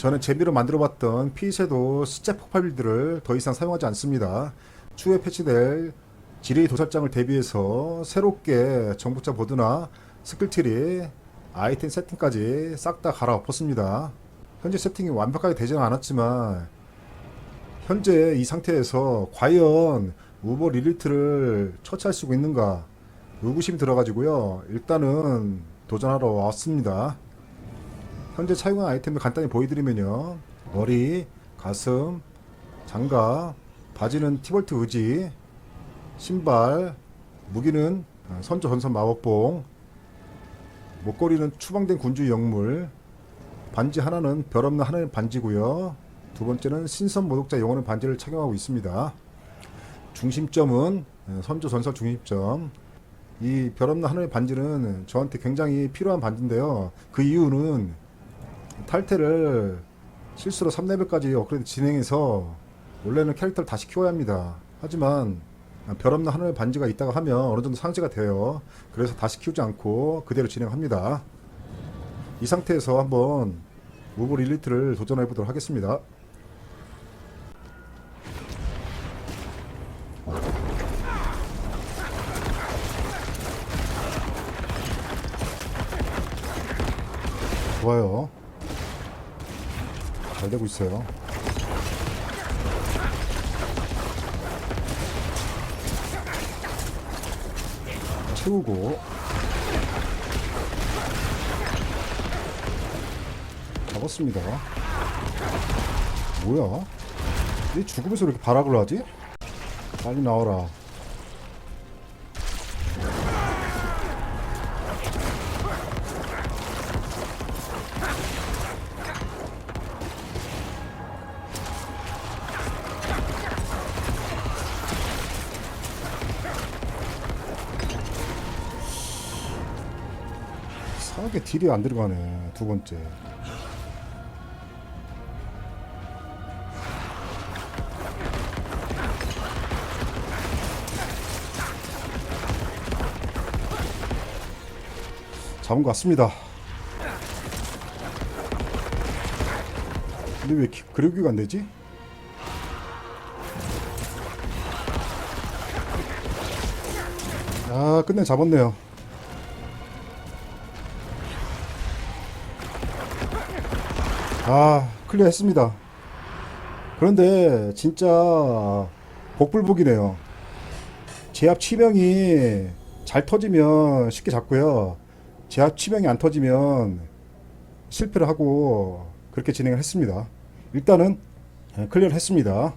저는 재미로 만들어봤던 피쉐도 숫자 폭발 빌드를 더 이상 사용하지 않습니다. 추후에 패치될 지뢰 도살장을 대비해서 새롭게 정복자 보드나 스킬트리, 아이템 세팅까지 싹 다 갈아엎었습니다. 현재 세팅이 완벽하게 되지는 않았지만 현재 이 상태에서 과연 우버 리리트를 처치할 수 있는가 의구심이 들어가지고요. 일단은 도전하러 왔습니다. 현재 사용한 아이템을 간단히 보여드리면요. 머리, 가슴, 장갑, 바지는 티볼트 의지, 신발, 무기는 어, 선조 전선 마법봉, 목걸이는 추방된 군주 영물, 반지 하나는 별 없는 하늘 반지고요. 두 번째는 신선 모독자 영혼의 반지를 착용하고 있습니다. 중심점은 어, 선조 전설 중심점. 이 별 없는 하늘의 반지는 저한테 굉장히 필요한 반지인데요. 그 이유는 탈퇴를 실수로 3레벨까지 업그레이드 진행해서 원래는 캐릭터를 다시 키워야 합니다. 하지만 별 없는 하늘의 반지가 있다가 하면 어느 정도 상쇄가 돼요. 그래서 다시 키우지 않고 그대로 진행합니다. 이 상태에서 한번 우버 릴리트를 도전해 보도록 하겠습니다. 좋아요. 잘 되고 있어요. 채우고 잡았습니다. 뭐야? 이 죽음에서 이렇게 발악을 하지? 빨리 나와라. 이상하게 딜이 안 들어가네 두 번째. 잡은 것 같습니다. 근데 왜 기- 그려기가 안 되지? 아 끝내 잡았네요 아 클리어 했습니다. 그런데 진짜 복불복이네요. 제압 치명이 잘 터지면 쉽게 잡고요. 제압 치명이 안 터지면 실패를 하고 그렇게 진행을 했습니다. 일단은 클리어를 했습니다